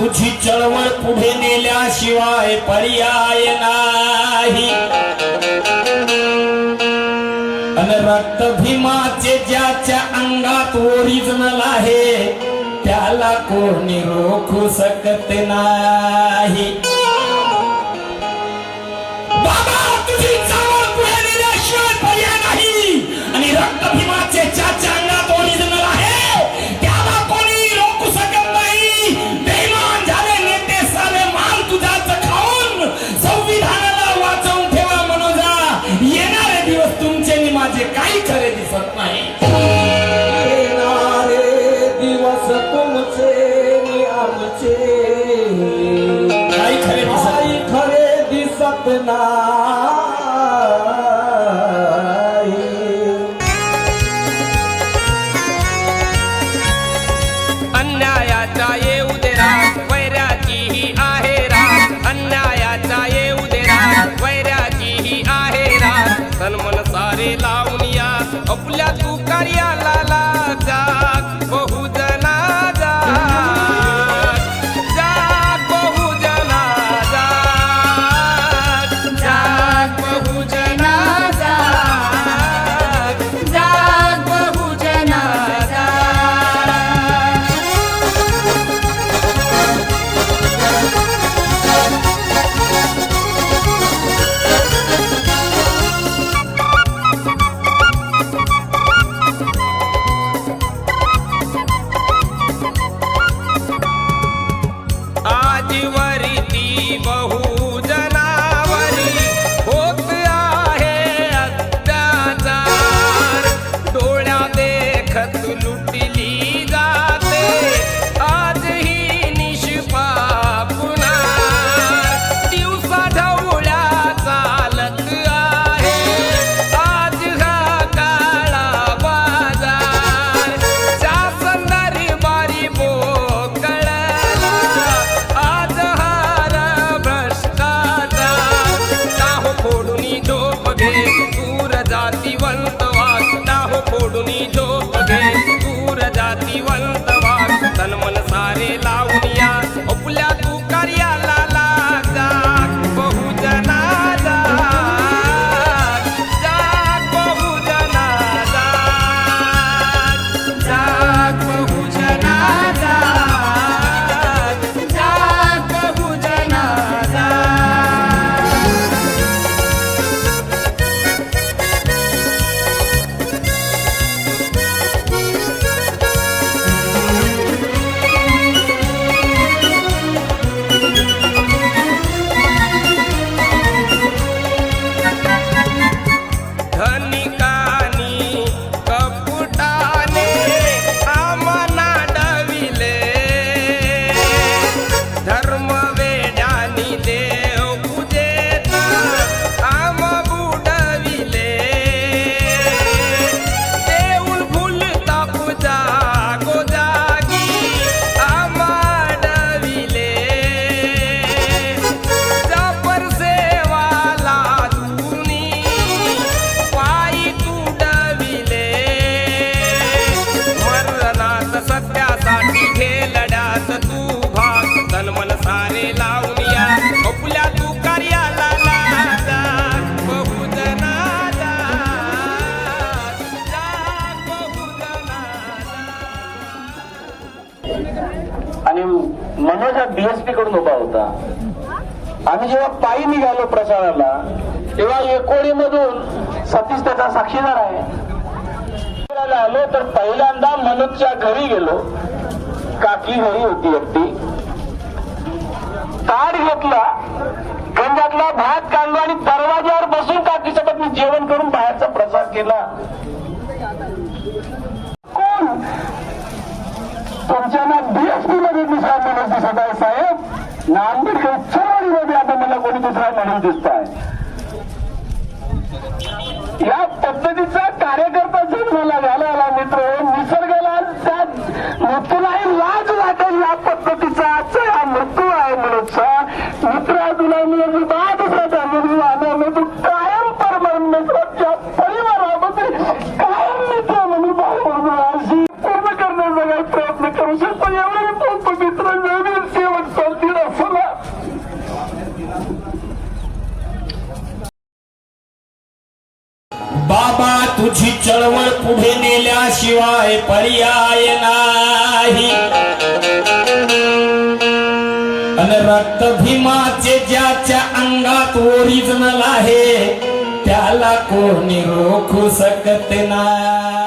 तुझी चळवळ पुढे नेल्याशिवाय पर्याय नाही. अन रक्त भीमाचे ज्याच्या अंगात ओरिजिनल आहे त्याला कोणी रोखू शकत नाही. आणि मनोज हा बीएसपी कडून उभा होता. आम्ही जेव्हा पायी निघालो प्रचाराला तेव्हा एकोडी मधून सतीश त्याचा साक्षीदार आहे. आलो तर पहिल्यांदा मनोजच्या घरी गेलो. काकी घरी होती एकटी. ताड घेतला गंजातला भात काढलो आणि दरवाज्यावर बसून काकीसोबत मी जेवण करून बाहेरचा प्रसार केला. this तुझी चळवळ पुढे नेल्याशिवाय पर्याय नाही. अन रक्त भीमाचे ज्याच्या अंगात ओरिजिनल आहे त्याला कोणी रोखू शकत नाही.